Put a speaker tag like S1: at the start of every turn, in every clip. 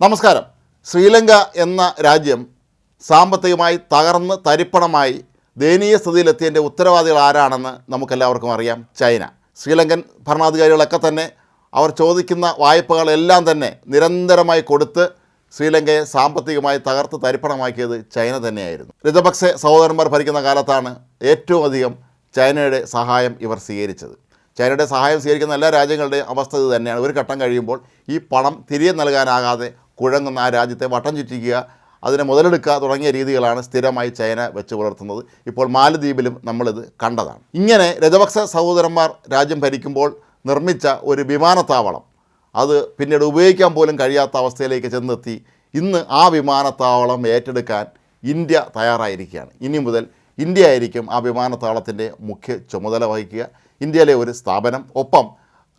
S1: നമസ്കാരം. ശ്രീലങ്ക എന്ന രാജ്യം സാമ്പത്തികമായി തകർന്ന് തരിപ്പണമായി ദയനീയ സ്ഥിതിയിലെത്തിയതിന്റെ ഉത്തരവാദികൾ ആരാണെന്ന് നമുക്കെല്ലാവർക്കും അറിയാം. ചൈന. ശ്രീലങ്കൻ ഭരണാധികാരികളൊക്കെ തന്നെ അവർ ചോദിക്കുന്ന വായ്പകളെല്ലാം തന്നെ നിരന്തരമായി കൊടുത്ത് ശ്രീലങ്കയെ സാമ്പത്തികമായി തകർത്ത് തരിപ്പണമാക്കിയത് ചൈന തന്നെയായിരുന്നു. രജപക്സെ സഹോദരന്മാർ ഭരിക്കുന്ന കാലത്താണ് ഏറ്റവും അധികം ചൈനയുടെ സഹായം ഇവർ സ്വീകരിച്ചത്. ചൈനയുടെ സഹായം സ്വീകരിക്കുന്ന എല്ലാ രാജ്യങ്ങളുടെയും അവസ്ഥ ഇത് തന്നെയാണ്. ഒരു ഘട്ടം കഴിയുമ്പോൾ ഈ പണം തിരികെ നൽകാനാകാതെ കുഴങ്ങുന്ന ആ രാജ്യത്തെ വട്ടം ചുറ്റിക്കുക അതിനെ മുതലെടുക്കുക തുടങ്ങിയ രീതികളാണ് സ്ഥിരമായി ചൈന വെച്ച് പുലർത്തുന്നത്. ഇപ്പോൾ മാലദ്വീപിലും നമ്മളിത് കണ്ടതാണ്. ഇങ്ങനെ രജപക്ഷ സഹോദരന്മാർ രാജ്യം ഭരിക്കുമ്പോൾ നിർമ്മിച്ച ഒരു വിമാനത്താവളം അത് പിന്നീട് ഉപയോഗിക്കാൻ പോലും കഴിയാത്ത അവസ്ഥയിലേക്ക് ചെന്നെത്തി ഇന്ന് ആ വിമാനത്താവളം ഏറ്റെടുക്കാൻ ഇന്ത്യ തയ്യാറായിരിക്കുകയാണ്. ഇനി മുതൽ ഇന്ത്യ ആയിരിക്കും ആ വിമാനത്താവളത്തിന്റെ മുഖ്യ ചുമതല വഹിക്കുക. ഇന്ത്യയിലെ ഒരു സ്ഥാപനം ഒപ്പം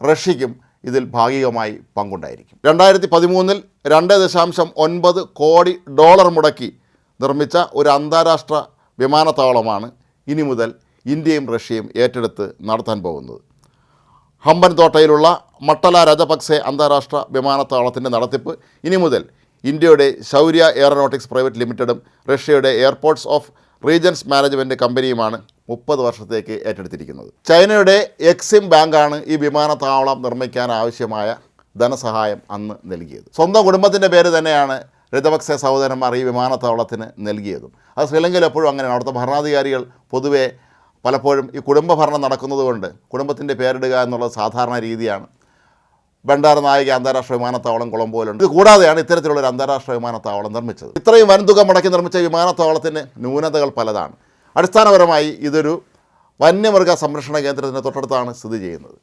S1: റഷ്യയ്ക്കും ഇതിൽ ഭാഗികമായി പങ്കുണ്ടായിരിക്കും. രണ്ടായിരത്തി പതിമൂന്നിൽ രണ്ട് ദശാംശം ഒൻപത് കോടി ഡോളർ മുടക്കി നിർമ്മിച്ച ഒരു അന്താരാഷ്ട്ര വിമാനത്താവളമാണ് ഇനി മുതൽ ഇന്ത്യയും റഷ്യയും ഏറ്റെടുത്ത് നടത്താൻ പോകുന്നത്. ഹമ്പൻതോട്ടയിലുള്ള മട്ടല രജപക്സെ അന്താരാഷ്ട്ര വിമാനത്താവളത്തിന്റെ നടത്തിപ്പ് ഇനി മുതൽ ഇന്ത്യയുടെ ശൗര്യ എയറോനോട്ടിക്സ് പ്രൈവറ്റ് ലിമിറ്റഡും റഷ്യയുടെ എയർപോർട്ട്സ് ഓഫ് റീജൻസ് മാനേജ്മെന്റ് കമ്പനിയുമാണ് മുപ്പത് വർഷത്തേക്ക് ഏറ്റെടുത്തിരിക്കുന്നത്. ചൈനയുടെ എക്സിം ബാങ്കാണ് ഈ വിമാനത്താവളം നിർമ്മിക്കാൻ ആവശ്യമായ ധനസഹായം അന്ന് നൽകിയത്. സ്വന്തം കുടുംബത്തിന്റെ പേര് തന്നെയാണ് രജപക്സെ സഹോദരന്മാർ ഈ വിമാനത്താവളത്തിന് നൽകിയതും. അത് ശ്രീലങ്കയിൽ എപ്പോഴും അങ്ങനെയാണ്. അവിടുത്തെ ഭരണാധികാരികൾ പൊതുവേ പലപ്പോഴും ഈ കുടുംബ ഭരണം നടക്കുന്നതുകൊണ്ട് കുടുംബത്തിന്റെ പേരിടുക എന്നുള്ളത് സാധാരണ രീതിയാണ്. ബണ്ടാർ നായിക അന്താരാഷ്ട്ര വിമാനത്താവളം കൊളംബോയിലുണ്ട്. ഇത് കൂടാതെയാണ് ഇത്തരത്തിലുള്ള ഒരു അന്താരാഷ്ട്ര വിമാനത്താവളം നിർമ്മിച്ചത്. ഇത്രയും വൻതുക മടക്കി നിർമ്മിച്ച വിമാനത്താവളത്തിന് ന്യൂനതകൾ പലതാണ്. അടിസ്ഥാനപരമായി ഇതൊരു വന്യമൃഗ സംരക്ഷണ കേന്ദ്രത്തിന് തൊട്ടടുത്താണ് സ്ഥിതി ചെയ്യുന്നത്.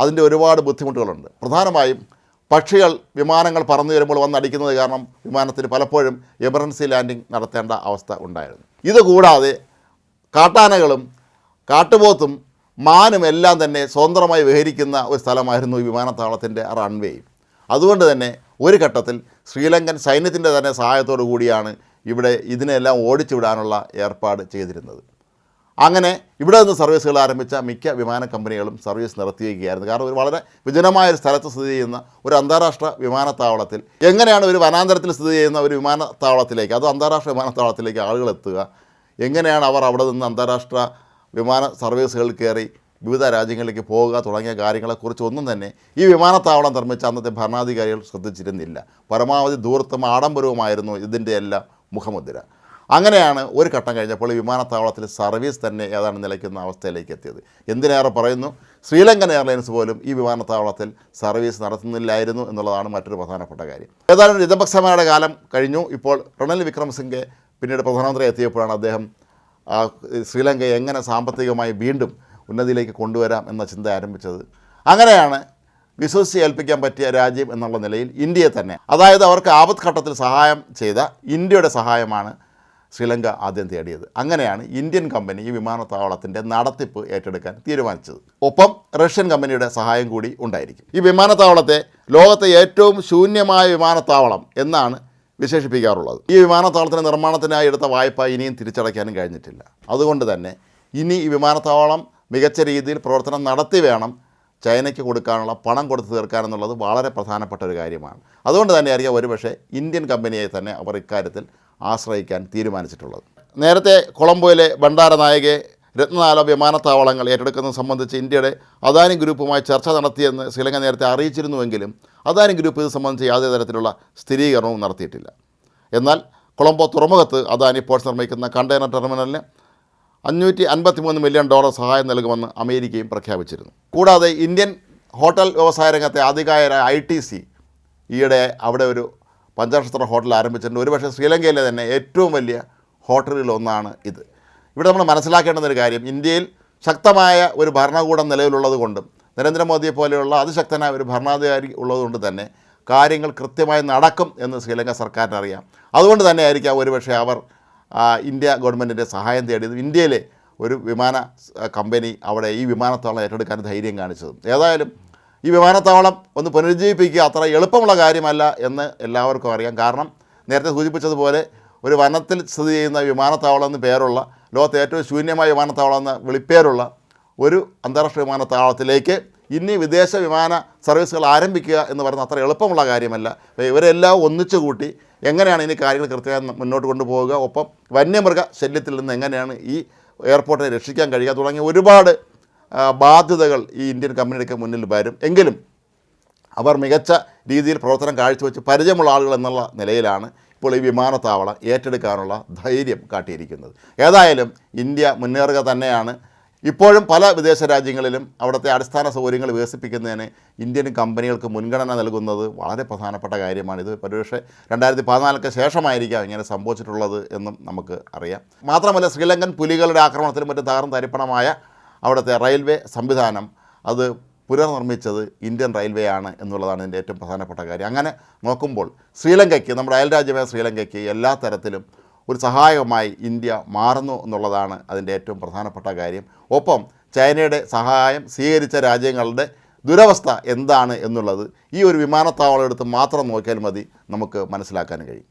S1: അതിന്റെ ഒരുപാട് ബുദ്ധിമുട്ടുകളുണ്ട്. പ്രധാനമായും പക്ഷികൾ വിമാനങ്ങൾ പറന്നു വരുമ്പോൾ വന്നടിക്കുന്നത് കാരണം വിമാനത്തിന് പലപ്പോഴും എമർജൻസി ലാൻഡിംഗ് നടത്തേണ്ട അവസ്ഥ ഉണ്ടായിരുന്നു. ഇതുകൂടാതെ കാട്ടാനകളും കാട്ടുപോത്തും മാനും എല്ലാം തന്നെ സ്വതന്ത്രമായി വിഹരിക്കുന്ന ഒരു സ്ഥലമായിരുന്നു ഈ വിമാനത്താവളത്തിന്റെ റൺവേ അതുകൊണ്ട് തന്നെ ഒരു ഘട്ടത്തിൽ ശ്രീലങ്കൻ സൈന്യത്തിന്റെ തന്നെ സഹായത്തോടു കൂടിയാണ് ഇവിടെ ഇതിനെല്ലാം ഓടിച്ചു വിടാനുള്ള ഏർപ്പാട് ചെയ്തിരുന്നത്. അങ്ങനെ ഇവിടെ നിന്ന് സർവീസുകൾ ആരംഭിച്ച മിക്ക വിമാന കമ്പനികളും സർവീസ് നിർത്തിയിരിക്കുകയായിരുന്നു. കാരണം ഒരു വളരെ വിജനമായ ഒരു സ്ഥലത്ത് സ്ഥിതി ചെയ്യുന്ന ഒരു അന്താരാഷ്ട്ര വിമാനത്താവളത്തിൽ എങ്ങനെയാണ് ഒരു വനാന്തരത്തിൽ സ്ഥിതി ചെയ്യുന്ന ഒരു വിമാനത്താവളത്തിലേക്ക് അത് അന്താരാഷ്ട്ര വിമാനത്താവളത്തിലേക്ക് ആളുകൾ എത്തുക എങ്ങനെയാണ് അവർ അവിടെ നിന്ന് അന്താരാഷ്ട്ര വിമാന സർവീസുകൾ കയറി വിവിധ രാജ്യങ്ങളിലേക്ക് പോവുക തുടങ്ങിയ കാര്യങ്ങളെക്കുറിച്ച് ഒന്നും തന്നെ ഈ വിമാനത്താവളം നിർമ്മിച്ച അന്നത്തെ ഭരണാധികാരികൾ ശ്രദ്ധിച്ചിരുന്നില്ല. പരമാവധി ദൂരത്തും ആഡംബരവുമായിരുന്നു ഇതിന്റെ എല്ലാം മുഖമുദ്ര. അങ്ങനെയാണ് ഒരു ഘട്ടം കഴിഞ്ഞപ്പോൾ ഈ വിമാനത്താവളത്തിൽ സർവീസ് തന്നെ ഏതാണ്ട് നിലയ്ക്കുന്ന അവസ്ഥയിലേക്ക് എത്തിയത്. എന്തിനേറെ പറയുന്നു? ശ്രീലങ്കൻ എയർലൈൻസ് പോലും ഈ വിമാനത്താവളത്തിൽ സർവീസ് നടത്തുന്നില്ലായിരുന്നു എന്നുള്ളതാണ് മറ്റൊരു പ്രധാനപ്പെട്ട കാര്യം. ഏതായാലും രജപക്സമയുടെ കാലം കഴിഞ്ഞു. ഇപ്പോൾ റണൽ വിക്രമസിംഗെ പിന്നീട് പ്രധാനമന്ത്രി എത്തിയപ്പോഴാണ് അദ്ദേഹം ആ, ശ്രീലങ്ക എങ്ങനെ സാമ്പത്തികമായി വീണ്ടും ഉന്നതിയിലേക്ക് കൊണ്ടുവരാം എന്ന ചിന്ത ആരംഭിച്ചത്? അങ്ങനെയാണ് വിശ്വസിച്ച് ഏൽപ്പിക്കാൻ പറ്റിയ രാജ്യം എന്നുള്ള നിലയിൽ ഇന്ത്യയെ തന്നെ. അതായത് അവർക്ക് ആപത് ഘട്ടത്തിൽ സഹായം ചെയ്ത ഇന്ത്യയുടെ സഹായമാണ് ശ്രീലങ്ക ആദ്യം തേടിയത്. അങ്ങനെയാണ് ഇന്ത്യൻ കമ്പനി ഈ വിമാനത്താവളത്തിന്റെ നടത്തിപ്പ് ഏറ്റെടുക്കാൻ തീരുമാനിച്ചത്. ഒപ്പം റഷ്യൻ കമ്പനിയുടെ സഹായം കൂടി ഉണ്ടായിരിക്കും. ഈ വിമാനത്താവളത്തെ ലോകത്തെ ഏറ്റവും ശൂന്യമായ വിമാനത്താവളം എന്നാണ് വിശേഷിപ്പിക്കാറുള്ളത്. ഈ വിമാനത്താവളത്തിന്റെ നിർമ്മാണത്തിനായി എടുത്ത വായ്പ ഇനിയും തിരിച്ചടയ്ക്കാനും കഴിഞ്ഞിട്ടില്ല. അതുകൊണ്ട് തന്നെ ഇനി ഈ വിമാനത്താവളം മികച്ച രീതിയിൽ പ്രവർത്തനം നടത്തി വേണം ചൈനയ്ക്ക് കൊടുക്കാനുള്ള പണം കൊടുത്തു തീർക്കാനെന്നുള്ളത് വളരെ പ്രധാനപ്പെട്ട ഒരു കാര്യമാണ്. അതുകൊണ്ട് തന്നെ അറിയാം ഒരുപക്ഷെ ഇന്ത്യൻ കമ്പനിയെ തന്നെ അവർ ഇക്കാര്യത്തിൽ ആശ്രയിക്കാൻ തീരുമാനിച്ചിട്ടുള്ളത്. നേരത്തെ കൊളംബോയിലെ ഭണ്ഡാര നായകെ രത്നനാല വിമാനത്താവളങ്ങൾ ഏറ്റെടുക്കുന്നത് സംബന്ധിച്ച് ഇന്ത്യയുടെ അദാനി ഗ്രൂപ്പുമായി ചർച്ച നടത്തിയെന്ന് ശ്രീലങ്ക നേരത്തെ അറിയിച്ചിരുന്നുവെങ്കിലും അദാനി ഗ്രൂപ്പ് ഇത് സംബന്ധിച്ച് യാതൊരു തരത്തിലുള്ള സ്ഥിരീകരണവും നടത്തിയിട്ടില്ല. എന്നാൽ കൊളംബോ തുറമുഖത്ത് അദാനി പോർട്സ് നിർമ്മിക്കുന്ന കണ്ടെയ്നർ ടെർമിനലിന് അഞ്ഞൂറ്റി അൻപത്തി മൂന്ന് മില്യൺ ഡോളർ സഹായം നൽകുമെന്ന് അമേരിക്കയും പ്രഖ്യാപിച്ചിരുന്നു. കൂടാതെ ഇന്ത്യൻ ഹോട്ടൽ വ്യവസായ രംഗത്തെ ആധികാരികരായ ഐ ടി സി ഈയിടെ അവിടെ ഒരു പഞ്ചനക്ഷത്ര ഹോട്ടൽ ആരംഭിച്ചിട്ടുണ്ട്. ഒരുപക്ഷെ ശ്രീലങ്കയിലെ തന്നെ ഏറ്റവും വലിയ ഹോട്ടലുകളിലൊന്നാണ് ഇത്. ഇവിടെ നമ്മൾ മനസ്സിലാക്കേണ്ടുന്ന ഒരു കാര്യം ഇന്ത്യയിൽ ശക്തമായ ഒരു ഭരണകൂടം നിലവിലുള്ളത് കൊണ്ടും നരേന്ദ്രമോദിയെ പോലെയുള്ള അതിശക്തനായ ഒരു ഭരണാധികാരി ഉള്ളതുകൊണ്ട് തന്നെ കാര്യങ്ങൾ കൃത്യമായി നടക്കും എന്ന് ശ്രീലങ്ക സർക്കാരിന് അറിയാം അതുകൊണ്ട് തന്നെ ആയിരിക്കാം ഒരുപക്ഷെ അവർ ഇന്ത്യ ഗവൺമെന്റിന്റെ സഹായം തേടിയത്. ഇന്ത്യയിലെ ഒരു വിമാന കമ്പനി അവിടെ ഈ വിമാനത്താവളം ഏറ്റെടുക്കാൻ ധൈര്യം കാണിച്ചതും. ഏതായാലും ഈ വിമാനത്താവളം ഒന്ന് പുനരുജ്ജീവിപ്പിക്കുക അത്ര എളുപ്പമുള്ള കാര്യമല്ല എന്ന് എല്ലാവർക്കും അറിയാം. കാരണം നേരത്തെ സൂചിപ്പിച്ചതുപോലെ ഒരു വനത്തിൽ സ്ഥിതി ചെയ്യുന്ന വിമാനത്താവളം എന്ന് പേരുള്ള ലോകത്തെ ഏറ്റവും ശൂന്യമായ വിമാനത്താവളം എന്ന വിളിപ്പേരുള്ള ഒരു അന്താരാഷ്ട്ര വിമാനത്താവളത്തിലേക്ക് ഇനി വിദേശ വിമാന സർവീസുകൾ ആരംഭിക്കുക എന്ന് പറയുന്നത് അത്ര എളുപ്പമുള്ള കാര്യമല്ല. ഇവരെല്ലാം ഒന്നിച്ചു കൂട്ടി എങ്ങനെയാണ് ഇനി കാര്യങ്ങൾ കൃത്യമായി മുന്നോട്ട് കൊണ്ടുപോവുക ഒപ്പം വന്യമൃഗ ശല്യത്തിൽ നിന്ന് എങ്ങനെയാണ് ഈ എയർപോർട്ടിനെ രക്ഷിക്കാൻ കഴിയുക തുടങ്ങിയ ഒരുപാട് ബാധ്യതകൾ ഈ ഇന്ത്യൻ കമ്പനിയുടെ മുന്നിൽ വരും. എങ്കിലും അവർ മികച്ച രീതിയിൽ പ്രവർത്തനം കാഴ്ചവെച്ച് പരിചയമുള്ള ആളുകൾ എന്നുള്ള നിലയിലാണ് ഇപ്പോൾ ഈ വിമാനത്താവളം ഏറ്റെടുക്കാനുള്ള ധൈര്യം കാട്ടിയിരിക്കുന്നത്. ഏതായാലും ഇന്ത്യ മുന്നേറുക തന്നെയാണ്. ഇപ്പോഴും പല വിദേശ രാജ്യങ്ങളിലും അവിടുത്തെ അടിസ്ഥാന സൗകര്യങ്ങൾ വികസിപ്പിക്കുന്നതിന് ഇന്ത്യൻ കമ്പനികൾക്ക് മുൻഗണന നൽകുന്നത് വളരെ പ്രധാനപ്പെട്ട കാര്യമാണ്. ഇത് ഒരുപക്ഷെ രണ്ടായിരത്തി പതിനാലിന് ശേഷമായിരിക്കാം ഇങ്ങനെ സംഭവിച്ചിട്ടുള്ളത് എന്നും നമുക്ക് അറിയാം. മാത്രമല്ല ശ്രീലങ്കൻ പുലികളുടെ ആക്രമണത്തിനും മറ്റും തകർന്ന് തരിപ്പണമായ അവിടുത്തെ റെയിൽവേ സംവിധാനം അത് പുനർനിർമ്മിച്ചത് ഇന്ത്യൻ റെയിൽവേ ആണ് എന്നുള്ളതാണ് ഇതിന്റെ ഏറ്റവും പ്രധാനപ്പെട്ട കാര്യം. അങ്ങനെ നോക്കുമ്പോൾ ശ്രീലങ്കയ്ക്ക് നമ്മുടെ അയൽരാജ്യമായ ശ്രീലങ്കയ്ക്ക് എല്ലാ തരത്തിലും ഒരു സഹായകമായി ഇന്ത്യ മാറുന്നു എന്നുള്ളതാണ് അതിന്റെ ഏറ്റവും പ്രധാനപ്പെട്ട കാര്യം. ഒപ്പം ചൈനയുടെ സഹായം സ്വീകരിച്ച രാജ്യങ്ങളുടെ ദുരവസ്ഥ എന്താണ് എന്നുള്ളത് ഈ ഒരു വിമാനത്താവളം എടുത്ത് മാത്രം നോക്കിയാൽ മതി നമുക്ക് മനസ്സിലാക്കാൻ കഴിയും.